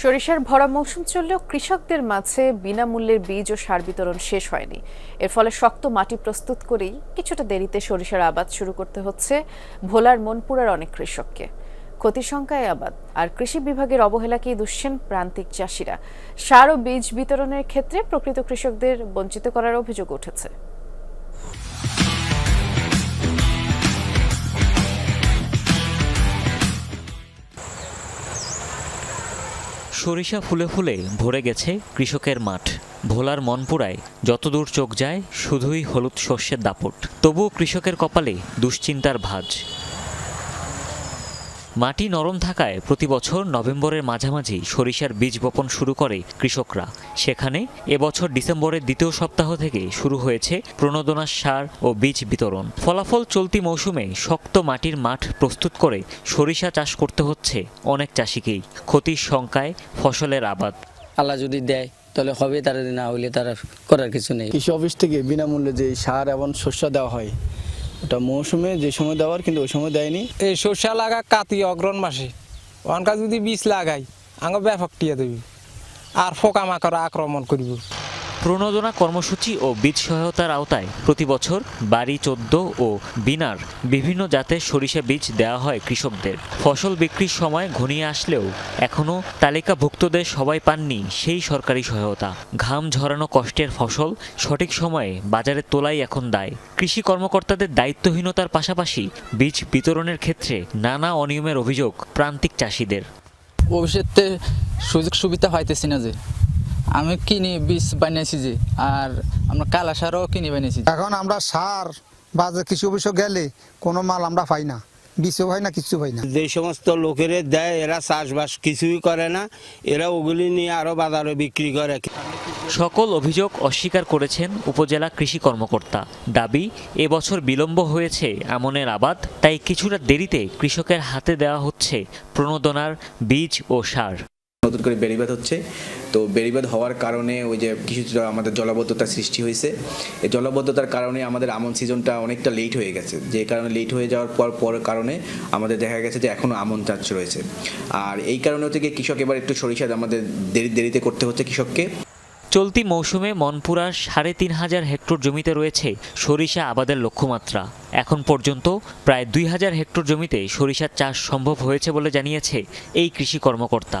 সরিষার ভরা মৌসুম চললেও কৃষকদের মাঝে বিনামূল্যের বীজ ও সার বিতরণ শেষ হয়নি। এর ফলে শক্ত মাটি প্রস্তুত করেই কিছুটা দেরিতে সরিষার আবাদ শুরু করতে হচ্ছে ভোলার মনপুরার অনেক কৃষককে। ক্ষতি সংখ্যায় আবাদ। আর কৃষি বিভাগের অবহেলাকেই দুষছেন প্রান্তিক চাষিরা। সার ও বীজ বিতরণের ক্ষেত্রে প্রকৃত কৃষকদের বঞ্চিত করার অভিযোগ উঠেছে। সরিষা ফুলে ফুলে ভরে গেছে কৃষকের মাঠ। ভোলার মনপুরায় যতদূর চোখ যায়, শুধুই হলুদ শস্যের দাপট। তবুও কৃষকের কপালে দুশ্চিন্তার ভাঁজ। মাটি নরম থাকায় প্রতি বছর নভেম্বরের মাঝামাঝি সরিষার বীজ বপন শুরু করে কৃষকরা। সেখানে এবছর ডিসেম্বরের দ্বিতীয় সপ্তাহ থেকে শুরু হয়েছে প্রণোদনা সার ও বীজ বিতরণ। ফলাফল চলতি মৌসুমে শক্ত মাটির মাঠ প্রস্তুত করে সরিষা চাষ করতে হচ্ছে অনেক চাষিকেই। ক্ষতির শঙ্কায় ফসলের আবাদ। আল্লাহ যদি দেয় তাহলে হবে তারা না হইলে তারা করার কিছু নেই। কৃষি অফিস থেকে বিনামূল্যে যে সার এবং শস্য দেওয়া হয় ওটা মৌসুমে যে সময় দেওয়ার, কিন্তু ওই সময় দেয়নি। এই সর্ষা লাগা কাতি অগ্রণ মাসে। অনকা যদি বীজ লাগাই, আঙ্গ ব্যাপক টিয়া দেবি। আর পোকা মাকড় আক্রমণ করিব। প্রণোদনা কর্মসূচি ও বীজ সহায়তার আওতায় প্রতি বছর বাড়ি, চোদ্দ ও বিনার বিভিন্ন জাতের সরিষা বীজ দেওয়া হয় কৃষকদের। ফসল বিক্রির সময় ঘনিয়ে আসলেও এখনও তালিকাভুক্তদের সবাই পাননি সেই সরকারি সহায়তা। ঘাম ঝরানো কষ্টের ফসল সঠিক সময়ে বাজারে তোলাই এখন দায়। কৃষি কর্মকর্তাদের দায়িত্বহীনতার পাশাপাশি বীজ বিতরণের ক্ষেত্রে নানা অনিয়মের অভিযোগ প্রান্তিক চাষিদের। ভবিষ্যতে সুযোগ সুবিধা পাইতেছি না যে। আমি কিনি বীজ বানিয়েছি যে আর আমরা কালা সারও কিনে বানিয়েছি এখন আমরা সার বাজার যে কৃষি অফিসে গেলে কোনো মাল আমরা পাই না বিষও পাই না কিছু পাই না। যে সমস্ত লোকেরে দেয় এরা চাষবাস কিছুই করে না এরা ওগুলি নিয়ে আরও বাজারে বিক্রি করে। সকল অভিযোগ অস্বীকার করেছেন উপজেলা কৃষি কর্মকর্তা। দাবি এবছর বিলম্ব হয়েছে আমনের আবাদ তাই কিছুটা দেরিতে কৃষকের হাতে দেওয়া হচ্ছে প্রণোদনার বীজ ও সার। নতুন করে বেড়িবাদ হচ্ছে। তো বেড়িবাদ হওয়ার কারণে ওই যে কিছুটা আমাদের জলাবদ্ধতার সৃষ্টি হয়েছে। এই জলাবদ্ধতার কারণে আমাদের আমন সিজনটা অনেকটা লেট হয়ে গেছে। যে কারণে লেট হয়ে যাওয়ার পর পর কারণে আমাদের দেখা গেছে যে এখনও আমন চাষ রয়েছে। আর এই কারণে হচ্ছে কৃষক এবার একটু সরিষা আমাদের দেরি, দেরিতে করতে হচ্ছে কৃষককে। চলতি মৌসুমে মনপুরার সাড়ে তিন হাজার হেক্টর জমিতে রয়েছে সরিষা আবাদের লক্ষ্যমাত্রা। এখন পর্যন্ত প্রায় দুই হাজার হেক্টর জমিতে সরিষার চাষ সম্ভব হয়েছে বলে জানিয়েছে এই কৃষি কর্মকর্তা।